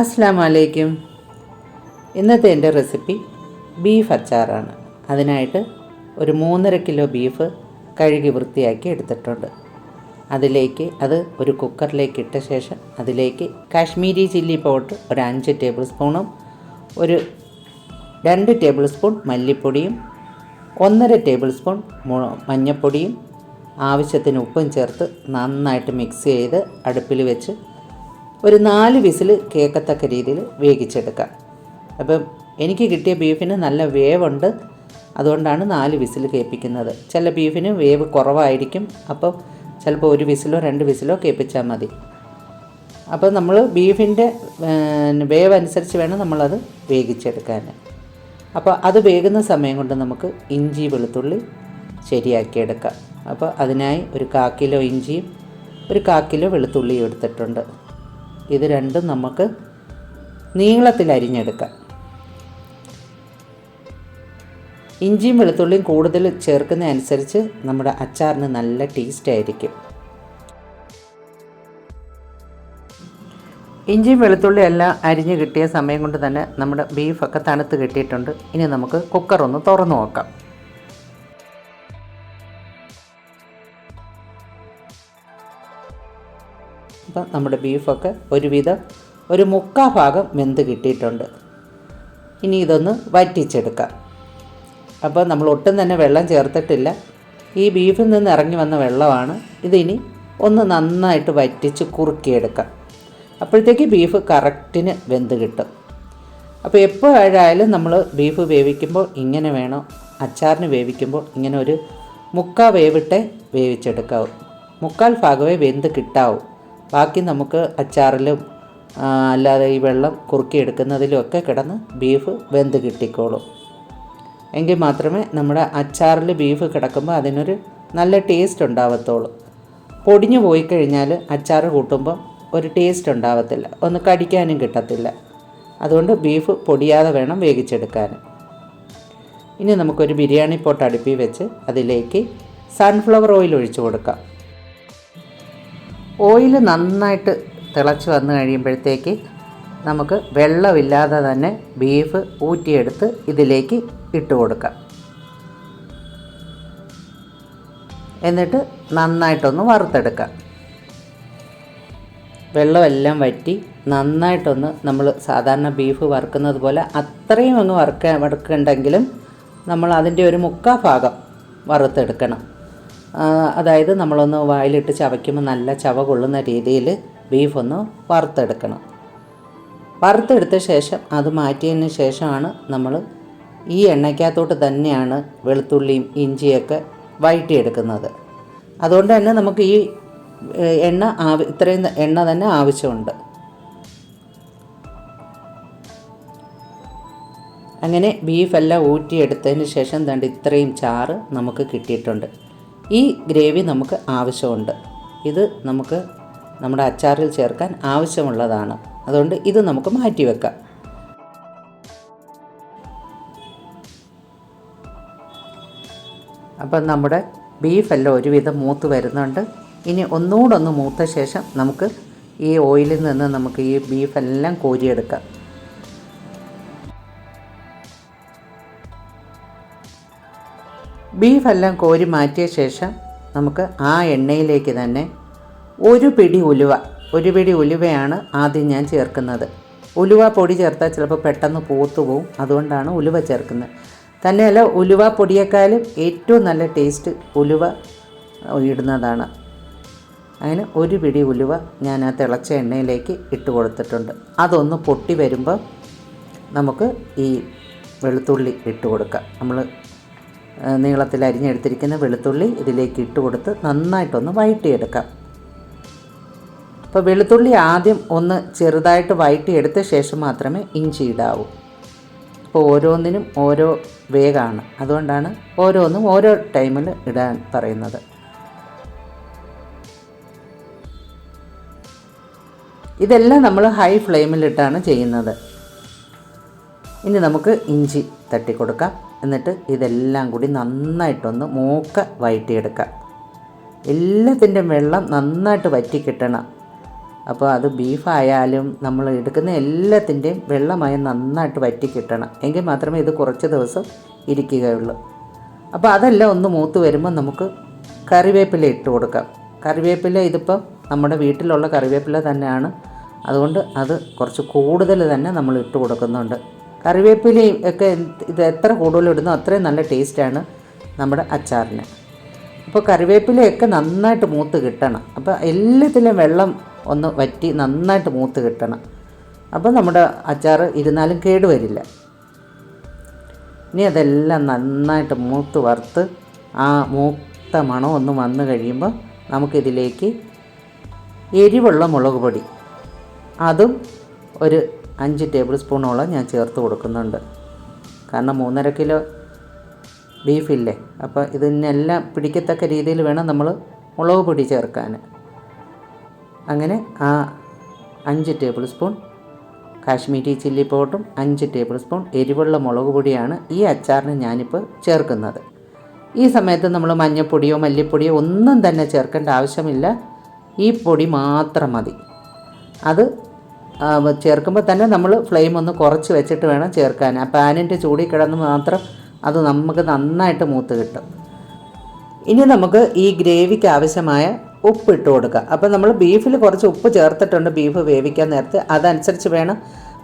അസ്സാം വലൈക്കും ഇന്നത്തെ എന്റെ റെസിപ്പി ബീഫ് അച്ചാറാണ്. അതിനായിട്ട് ഒരു മൂന്നര കിലോ ബീഫ് കഴുകി വൃത്തിയാക്കി എടുത്തിട്ടുണ്ട്. അതിലേക്ക് അത് ഒരു കുക്കറിലേക്ക് ഇട്ട ശേഷം അതിലേക്ക് കാശ്മീരി ചില്ലി പൗഡർ ഒരു അഞ്ച് ടേബിൾ സ്പൂണും ഒരു രണ്ട് ടേബിൾ സ്പൂൺ മല്ലിപ്പൊടിയും ഒന്നര ടേബിൾ സ്പൂൺ മഞ്ഞൾപ്പൊടിയും ആവശ്യത്തിന് ഉപ്പും ചേർത്ത് നന്നായിട്ട് മിക്സ് ചെയ്ത് അടുപ്പിൽ വെച്ച് ഒരു നാല് വിസിൽ കേൾക്കത്തക്ക രീതിയിൽ വേവിച്ചെടുക്കാം. അപ്പം എനിക്ക് കിട്ടിയ ബീഫിന് നല്ല വേവുണ്ട് അതുകൊണ്ടാണ് നാല് വിസിൽ കേൾപ്പിക്കുന്നത്. ചില ബീഫിന് വേവ് കുറവായിരിക്കും അപ്പോൾ ചിലപ്പോൾ ഒരു വിസിലോ രണ്ട് വിസിലോ കേൾപ്പിച്ചാൽ മതി. അപ്പോൾ നമ്മൾ ബീഫിന്റെ വേവ് അനുസരിച്ച് വേണം നമ്മളത് വേവിച്ചെടുക്കാൻ. അപ്പോൾ അത് വേകുന്ന സമയം കൊണ്ട് നമുക്ക് ഇഞ്ചി വെളുത്തുള്ളി ശരിയാക്കിയെടുക്കാം. അപ്പോൾ അതിനായി ഒരു കാക്കിലോ കിലോ ഇഞ്ചിയും ഒരു കാക്കിലോ കിലോ വെളുത്തുള്ളിയും എടുത്തിട്ടുണ്ട്. ഇത് രണ്ടും നമുക്ക് നീളത്തിൽ അരിഞ്ഞെടുക്കാം. ഇഞ്ചിയും വെളുത്തുള്ളിയും കൂടുതൽ ചേർക്കുന്ന അനുസരിച്ച് നമ്മുടെ അച്ചാറിന് നല്ല ടേസ്റ്റ് ആയിരിക്കും. ഇഞ്ചിയും വെളുത്തുള്ളിയും എല്ലാം അരിഞ്ഞ് കിട്ടിയ സമയം കൊണ്ട് തന്നെ നമ്മുടെ ബീഫൊക്കെ തണുത്ത് കിട്ടിയിട്ടുണ്ട്. ഇനി നമുക്ക് കുക്കർ ഒന്ന് തുറന്നു നോക്കാം. അപ്പം നമ്മുടെ ബീഫൊക്കെ ഒരുവിധം ഒരു മുക്കാ ഭാഗം വെന്ത് കിട്ടിയിട്ടുണ്ട്. ഇനി ഇതൊന്ന് വറ്റിച്ചെടുക്കാം. അപ്പോൾ നമ്മൾ ഒട്ടും തന്നെ വെള്ളം ചേർത്തിട്ടില്ല. ഈ ബീഫിൽ നിന്ന് ഇറങ്ങി വന്ന വെള്ളമാണ്. ഇതിനി ഒന്ന് നന്നായിട്ട് വറ്റിച്ച് കുറുക്കിയെടുക്കാം. അപ്പോഴത്തേക്ക് ബീഫ് കറക്റ്റിന് വെന്ത് കിട്ടും. അപ്പോൾ എപ്പോഴായാലും നമ്മൾ ബീഫ് വേവിക്കുമ്പോൾ ഇങ്ങനെ വേണം. അച്ചാറിന് വേവിക്കുമ്പോൾ ഇങ്ങനെ ഒരു മുക്കാൽ വേവിട്ടേ വേവിച്ചെടുക്കാവും. മുക്കാൽ ഭാഗമേ വെന്ത് കിട്ടാവും. ബാക്കി നമുക്ക് അച്ചാറിലും അല്ലാതെ ഈ വെള്ളം കുറുക്കിയെടുക്കുന്നതിലും ഒക്കെ കിടന്ന് ബീഫ് വെന്ത് കിട്ടിക്കോളും. എങ്കിൽ മാത്രമേ നമ്മുടെ അച്ചാറിൽ ബീഫ് കിടക്കുമ്പോൾ അതിനൊരു നല്ല ടേസ്റ്റ് ഉണ്ടാവത്തുള്ളൂ. പൊടിഞ്ഞു പോയി കഴിഞ്ഞാൽ അച്ചാർ കൂട്ടുമ്പോൾ ഒരു ടേസ്റ്റ് ഉണ്ടാവത്തില്ല. ഒന്ന് കടിക്കാനും കിട്ടത്തില്ല. അതുകൊണ്ട് ബീഫ് പൊടിയാതെ വേണം വേവിച്ചെടുക്കാൻ. ഇനി നമുക്കൊരു ബിരിയാണി പോട്ട് അടുപ്പി വെച്ച് അതിലേക്ക് സൺഫ്ലവർ ഓയിൽ ഒഴിച്ചു കൊടുക്കാം. ഓയിൽ നന്നായിട്ട് തിളച്ച് വന്നു കഴിയുമ്പോഴത്തേക്ക് നമുക്ക് വെള്ളമില്ലാതെ തന്നെ ബീഫ് ഊറ്റിയെടുത്ത് ഇതിലേക്ക് ഇട്ട് കൊടുക്കുക. എന്നിട്ട് നന്നായിട്ടൊന്ന് വറുത്തെടുക്കാം വെള്ളമെല്ലാം വറ്റി നന്നായിട്ടൊന്ന് നമ്മൾ സാധാരണ ബീഫ് വറുക്കുന്നത് പോലെ അത്രയും ഒന്ന് വറുക്ക വറുക്കണ്ടെങ്കിലും നമ്മൾ അതിന്റെ ഒരു മുക്കാ ഭാഗം വറുത്തെടുക്കണം. അതായത് നമ്മളൊന്ന് വായിലിട്ട് ചവയ്ക്കുമ്പോൾ നല്ല ചവ കൊള്ളുന്ന രീതിയിൽ ബീഫ് ഒന്ന് വറുത്തെടുക്കണം. വറുത്തെടുത്ത ശേഷം അത് മാറ്റിയതിന് ശേഷമാണ് നമ്മൾ ഈ എണ്ണയ്ക്കകത്തോട്ട് തന്നെയാണ് വെളുത്തുള്ളിയും ഇഞ്ചിയൊക്കെ വഴറ്റിയെടുക്കുന്നത്. അതുകൊണ്ട് തന്നെ നമുക്ക് ഈ എണ്ണ ആവ ഇത്രയും എണ്ണ തന്നെ ആവശ്യമുണ്ട്. അങ്ങനെ ബീഫെല്ലാം ഊറ്റിയെടുത്തതിന് ശേഷം തണ്ട് ഇത്രയും ചാറ് നമുക്ക് കിട്ടിയിട്ടുണ്ട്. ഈ ഗ്രേവി നമുക്ക് ആവശ്യമുണ്ട്. ഇത് നമുക്ക് നമ്മുടെ അച്ചാറിൽ ചേർക്കാൻ ആവശ്യമുള്ളതാണ്. അതുകൊണ്ട് ഇത് നമുക്ക് മാറ്റി വെക്കാം അപ്പം നമ്മുടെ ബീഫെല്ലാം ഒരുവിധം മൂത്ത് വരുന്നുണ്ട്. ഇനി ഒന്നുകൂടെ ഒന്ന് മൂത്ത ശേഷം നമുക്ക് ഈ ഓയിലിൽ നിന്ന് നമുക്ക് ഈ ബീഫെല്ലാം കോരിയെടുക്കാം. ബീഫെല്ലാം കോരി മാറ്റിയ ശേഷം നമുക്ക് ആ എണ്ണയിലേക്ക് തന്നെ ഒരു പിടി ഉലുവ ഒരു പിടി ഉലുവയാണ് ആദ്യം ഞാൻ ചേർക്കുന്നത്. ഉലുവ പൊടി ചേർത്താൽ ചിലപ്പോൾ പെട്ടെന്ന് പൂത്തു പോവും. അതുകൊണ്ടാണ് ഉലുവ ചേർക്കുന്നത്. തന്നെയല്ല ഉലുവ പൊടിയേക്കാളും ഏറ്റവും നല്ല ടേസ്റ്റ് ഉലുവ ഇടുന്നതാണ്. അങ്ങനെ ഒരു പിടി ഉലുവ ഞാൻ ആ തിളച്ച എണ്ണയിലേക്ക് ഇട്ട് കൊടുത്തിട്ടുണ്ട്. അതൊന്ന് പൊട്ടി വരുമ്പോൾ നമുക്ക് ഈ വെളുത്തുള്ളി ഇട്ട് കൊടുക്കാം. നമ്മൾ നീളത്തിൽ അരിഞ്ഞെടുത്തിരിക്കുന്ന വെളുത്തുള്ളി ഇതിലേക്ക് ഇട്ട് കൊടുത്ത് നന്നായിട്ടൊന്ന് വഴറ്റിയെടുക്കാം. അപ്പോൾ വെളുത്തുള്ളി ആദ്യം ഒന്ന് ചെറുതായിട്ട് വഴറ്റിയെടുത്ത ശേഷം മാത്രമേ ഇഞ്ചി ഇടാവൂ. അപ്പോൾ ഓരോന്നിനും ഓരോ വേഗമാണ് അതുകൊണ്ടാണ് ഓരോന്നും ഓരോ ടൈമിൽ ഇടാൻ പറയുന്നത്. ഇതെല്ലാം നമ്മൾ ഹൈ ഫ്ലെയിമിലിട്ടാണ് ചെയ്യുന്നത്. ഇനി നമുക്ക് ഇഞ്ചി തട്ടിക്കൊടുക്കാം. എന്നിട്ട് ഇതെല്ലാം കൂടി നന്നായിട്ടൊന്ന് മൂക്ക വഴറ്റിയെടുക്കാം എല്ലാത്തിന്റെയും വെള്ളം നന്നായിട്ട് വറ്റി കിട്ടണം. അപ്പോൾ അത് ബീഫായാലും നമ്മൾ എടുക്കുന്ന എല്ലാത്തിന്റെയും വെള്ളമയം നന്നായിട്ട് വറ്റി കിട്ടണം. എങ്കിൽ മാത്രമേ ഇത് കുറച്ച് ദിവസം ഇരിക്കുകയുള്ളൂ. അപ്പോൾ അതെല്ലാം ഒന്ന് മൂത്ത് വരുമ്പോൾ നമുക്ക് കറിവേപ്പില ഇട്ട് കൊടുക്കാം. കറിവേപ്പില ഇതിപ്പോൾ നമ്മുടെ വീട്ടിലുള്ള കറിവേപ്പില തന്നെയാണ്. അതുകൊണ്ട് അത് കുറച്ച് കൂടുതൽ തന്നെ നമ്മൾ ഇട്ട് കൊടുക്കുന്നുണ്ട്. കറിവേപ്പിലയും ഒക്കെ ഇത് എത്ര കൂടുതൽ ഇടുന്നോ അത്രയും നല്ല ടേസ്റ്റാണ് നമ്മുടെ അച്ചാറിന്. അപ്പോൾ കറിവേപ്പിലയൊക്കെ നന്നായിട്ട് മൂത്ത് കിട്ടണം. അപ്പോൾ എല്ലാത്തിലും വെള്ളം ഒന്ന് വറ്റി നന്നായിട്ട് മൂത്ത് കിട്ടണം. അപ്പോൾ നമ്മുടെ അച്ചാർ ഇരുന്നാലും കേടുവരില്ല ഇനി അതെല്ലാം നന്നായിട്ട് മൂത്ത് വറുത്ത് ആ മൂത്ത മണം ഒന്ന് വന്നു കഴിയുമ്പോൾ നമുക്കിതിലേക്ക് എരിവുള്ള മുളക് പൊടി. അതും ഒരു അഞ്ച് ടേബിൾ സ്പൂണോളം ഞാൻ ചേർത്ത് കൊടുക്കുന്നുണ്ട്. കാരണം മൂന്നര കിലോ ബീഫില്ലേ? അപ്പോൾ ഇതിനെല്ലാം പിടിക്കത്തക്ക രീതിയിൽ വേണം നമ്മൾ മുളക് പൊടി ചേർക്കാൻ. അങ്ങനെ ആ അഞ്ച് ടേബിൾ സ്പൂൺ കാശ്മീരി ചില്ലി പൗഡറും അഞ്ച് ടേബിൾ സ്പൂൺ എരിവുള്ള മുളക് പൊടിയാണ് ഈ അച്ചാറിന് ഞാനിപ്പോൾ ചേർക്കുന്നത്. ഈ സമയത്ത് നമ്മൾ മഞ്ഞൾപ്പൊടിയോ മല്ലിപ്പൊടിയോ ഒന്നും തന്നെ ചേർക്കേണ്ട ആവശ്യമില്ല. ഈ പൊടി മാത്രം മതി. അത് ചേർക്കുമ്പോൾ തന്നെ നമ്മൾ ഫ്ലെയിം ഒന്ന് കുറച്ച് വെച്ചിട്ട് വേണം ചേർക്കാൻ. ആ പാനിന്റെ ചൂടിൽ കിടന്ന് മാത്രം അത് നമുക്ക് നന്നായിട്ട് മൂത്ത് കിട്ടും. ഇനി നമുക്ക് ഈ ഗ്രേവിക്ക് ആവശ്യമായ ഉപ്പ് ഇട്ട് കൊടുക്കുക. അപ്പോൾ നമ്മൾ ബീഫിൽ കുറച്ച് ഉപ്പ് ചേർത്തിട്ടുണ്ട് ബീഫ് വേവിക്കാൻ നേരത്തെ. അതനുസരിച്ച് വേണം.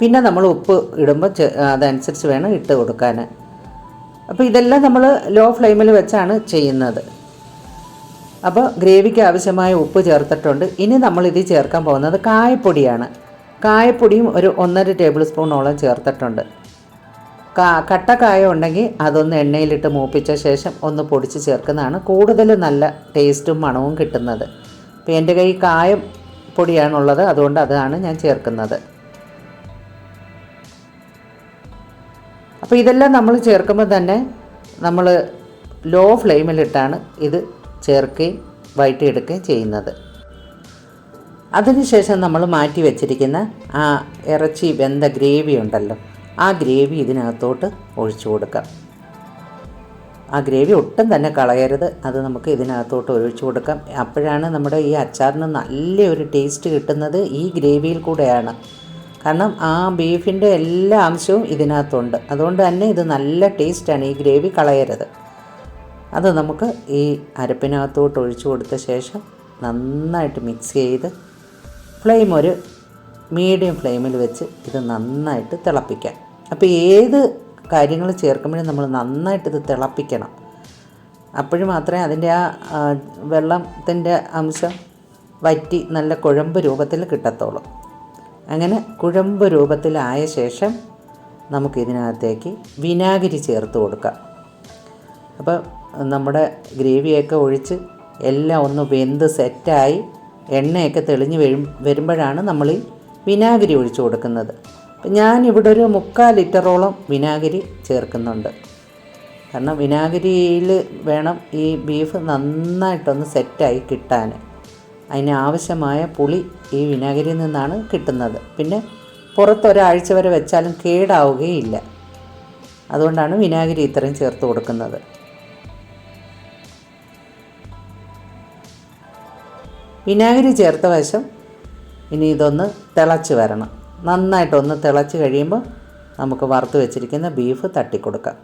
പിന്നെ നമ്മൾ ഉപ്പ് ഇടുമ്പോൾ അതനുസരിച്ച് വേണം ഇട്ട് കൊടുക്കാൻ. അപ്പോൾ ഇതെല്ലാം നമ്മൾ ലോ ഫ്ലെയിമിൽ വെച്ചാണ് ചെയ്യുന്നത്. അപ്പോൾ ഗ്രേവിക്ക് ആവശ്യമായ ഉപ്പ് ചേർത്തിട്ടുണ്ട്. ഇനി നമ്മൾ ഇത് ചേർക്കാൻ പോകുന്നത് കായപ്പൊടിയാണ്. കായപ്പൊടിയും ഒരു ഒന്നര ടേബിൾ സ്പൂണോളം ചേർത്തിട്ടുണ്ട്. കട്ടക്കായ ഉണ്ടെങ്കിൽ അതൊന്ന് എണ്ണയിലിട്ട് മൂപ്പിച്ച ശേഷം ഒന്ന് പൊടിച്ച് ചേർക്കുന്നതാണ് കൂടുതൽ നല്ല ടേസ്റ്റും മണവും കിട്ടുന്നത്. അപ്പോൾ എന്റെ കൈ കായം പൊടിയാണുള്ളത് അതുകൊണ്ട് അതാണ് ഞാൻ ചേർക്കുന്നത്. അപ്പോൾ ഇതെല്ലാം നമ്മൾ ചേർക്കുമ്പോൾ തന്നെ നമ്മൾ ലോ ഫ്ലെയിമിലിട്ടാണ് ഇത് ചേർക്കുകയും വയറ്റിയെടുക്കുകയും ചെയ്യുന്നത്. അതിനുശേഷം നമ്മൾ മാറ്റി വെച്ചിരിക്കുന്ന ആ ഇറച്ചി വെന്ത ഗ്രേവി ഉണ്ടല്ലോ ആ ഗ്രേവി ഇതിനകത്തോട്ട് ഒഴിച്ചു കൊടുക്കാം. ആ ഗ്രേവി ഒട്ടും തന്നെ കളയരുത്. അത് നമുക്ക് ഇതിനകത്തോട്ട് ഒഴിച്ചു കൊടുക്കാം. അപ്പോഴാണ് നമ്മുടെ ഈ അച്ചാറിന് നല്ലൊരു ടേസ്റ്റ് കിട്ടുന്നത് ഈ ഗ്രേവിയിൽ കൂടെയാണ്. കാരണം ആ ബീഫിന്റെ എല്ലാ അംശവും ഇതിനകത്തുണ്ട്. അതുകൊണ്ട് തന്നെ ഇത് നല്ല ടേസ്റ്റാണ് ഈ ഗ്രേവി കളയരുത്. അത് നമുക്ക് ഈ അരപ്പിനകത്തോട്ട് ഒഴിച്ചു കൊടുത്ത ശേഷം നന്നായിട്ട് മിക്സ് ചെയ്ത് ഫ്ലെയിം ഒരു മീഡിയം ഫ്ലെയിമിൽ വെച്ച് ഇത് നന്നായിട്ട് തിളപ്പിക്കാം. അപ്പോൾ ഏത് കാര്യങ്ങൾ ചേർക്കുമ്പോഴും നമ്മൾ നന്നായിട്ട് ഇത് തിളപ്പിക്കണം. അപ്പോഴും മാത്രമേ അതിന്റെ ആ വെള്ളത്തിന്റെ അംശം വറ്റി നല്ല കുഴമ്പ് രൂപത്തിൽ കിട്ടത്തുള്ളൂ. അങ്ങനെ കുഴമ്പ് രൂപത്തിലായ ശേഷം നമുക്കിതിനകത്തേക്ക് വിനാഗിരി ചേർത്ത് കൊടുക്കാം. അപ്പോൾ നമ്മുടെ ഗ്രേവിയൊക്കെ ഒഴിച്ച് എല്ലാം ഒന്ന് വെന്ത് സെറ്റായി എണ്ണയൊക്കെ തെളിഞ്ഞ് വരും വരുമ്പോഴാണ് നമ്മൾ ഈ വിനാഗിരി ഒഴിച്ചു കൊടുക്കുന്നത്. ഞാനിവിടെ ഒരു മുക്കാൽ ലിറ്ററോളം വിനാഗിരി ചേർക്കുന്നുണ്ട്. കാരണം വിനാഗിരിയിൽ വേണം ഈ ബീഫ് നന്നായിട്ടൊന്ന് സെറ്റായി കിട്ടാൻ. അതിന് ആവശ്യമായ പുളി ഈ വിനാഗിരിയിൽ നിന്നാണ് കിട്ടുന്നത്. പിന്നെ പുറത്ത് ഒരാഴ്ച വരെ വെച്ചാലും കേടാവുകയില്ല. അതുകൊണ്ടാണ് വിനാഗിരി ഇത്രയും ചേർത്ത് കൊടുക്കുന്നത്. വിനാഗിരി ചേർത്ത വശം ഇനി ഇതൊന്ന് തിളച്ച് വരണം. നന്നായിട്ടൊന്ന് തിളച്ച് കഴിയുമ്പോൾ നമുക്ക് വറുത്ത് വെച്ചിരിക്കുന്ന ബീഫ് തട്ടിക്കൊടുക്കാം.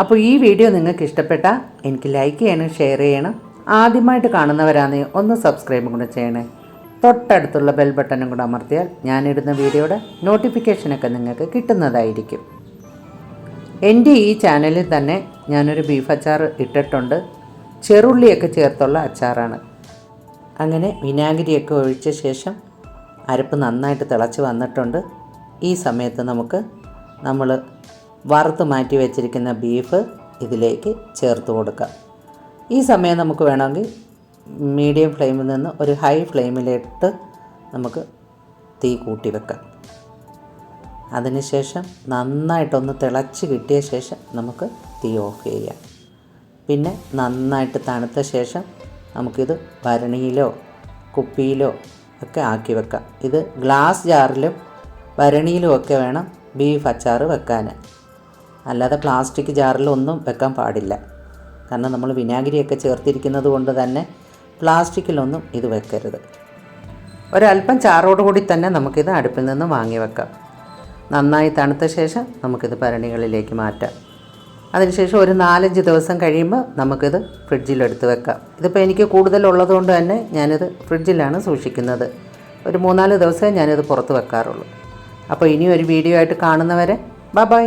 അപ്പോൾ ഈ വീഡിയോ നിങ്ങൾക്ക് ഇഷ്ടപ്പെട്ടാൽ എനിക്ക് ലൈക്ക് ചെയ്യണം ഷെയർ ചെയ്യണം. ആദ്യമായിട്ട് കാണുന്നവരാണെങ്കിൽ ഒന്ന് സബ്സ്ക്രൈബും കൂടെ ചെയ്യണേ. തൊട്ടടുത്തുള്ള ബെൽ ബട്ടണും കൂടെ അമർത്തിയാൽ ഞാനിടുന്ന വീഡിയോയുടെ നോട്ടിഫിക്കേഷനൊക്കെ നിങ്ങൾക്ക് കിട്ടുന്നതായിരിക്കും. എന്റെ ഈ ചാനലിൽ തന്നെ ഞാനൊരു ബീഫ് അച്ചാർ ഇട്ടിട്ടുണ്ട്. ചെറുള്ളിയൊക്കെ ചേർത്തുള്ള അച്ചാറാണ്. അങ്ങനെ വിനാഗിരിയൊക്കെ ഒഴിച്ച ശേഷം അരപ്പ് നന്നായിട്ട് തിളച്ച് വന്നിട്ടുണ്ട്. ഈ സമയത്ത് നമുക്ക് നമ്മൾ വറുത്ത് മാറ്റി വെച്ചിരിക്കുന്ന ബീഫ് ഇതിലേക്ക് ചേർത്ത് കൊടുക്കാം. ഈ സമയം നമുക്ക് വേണമെങ്കിൽ മീഡിയം ഫ്ലെയിമിൽ നിന്ന് ഒരു ഹൈ ഫ്ലെയിമിലിട്ട് നമുക്ക് തീ കൂട്ടി വെക്കാം. അതിനുശേഷം നന്നായിട്ടൊന്ന് തിളച്ച് കിട്ടിയ ശേഷം നമുക്ക് തീ ഓഫ് ചെയ്യാം. പിന്നെ നന്നായിട്ട് തണുത്ത ശേഷം നമുക്കിത് ഭരണിയിലോ കുപ്പിയിലോ ഒക്കെ ആക്കി വെക്കാം. ഇത് ഗ്ലാസ് ജാറിലും ഭരണിയിലും ഒക്കെ വേണം ബീഫ് അച്ചാർ വെക്കാൻ. അല്ലാതെ പ്ലാസ്റ്റിക് ജാറിലൊന്നും വെക്കാൻ പാടില്ല. കാരണം നമ്മൾ വിനാഗിരിയൊക്കെ ചേർത്തിരിക്കുന്നത് കൊണ്ട് തന്നെ പ്ലാസ്റ്റിക്കിലൊന്നും ഇത് വെക്കരുത്. ഒരല്പം ചാറോടുകൂടി തന്നെ നമുക്കിത് അടുപ്പിൽ നിന്ന് വാങ്ങി വെക്കാം. നന്നായി തണുത്ത ശേഷം നമുക്കിത് ഭരണികളിലേക്ക് മാറ്റാം. അതിനുശേഷം ഒരു നാലഞ്ച് ദിവസം കഴിയുമ്പോൾ നമുക്കിത് ഫ്രിഡ്ജിലെടുത്ത് വെക്കാം. ഇതിപ്പോൾ എനിക്ക് കൂടുതലുള്ളത് കൊണ്ട് തന്നെ ഞാനിത് ഫ്രിഡ്ജിലാണ് സൂക്ഷിക്കുന്നത്. ഒരു മൂന്നാൽ ദിവസമേ ഞാനിത് പുറത്ത് വെക്കാറുള്ളൂ. അപ്പോൾ ഇനി ഒരു വീഡിയോ ആയിട്ട് കാണുന്നവരെ ബൈ ബൈ.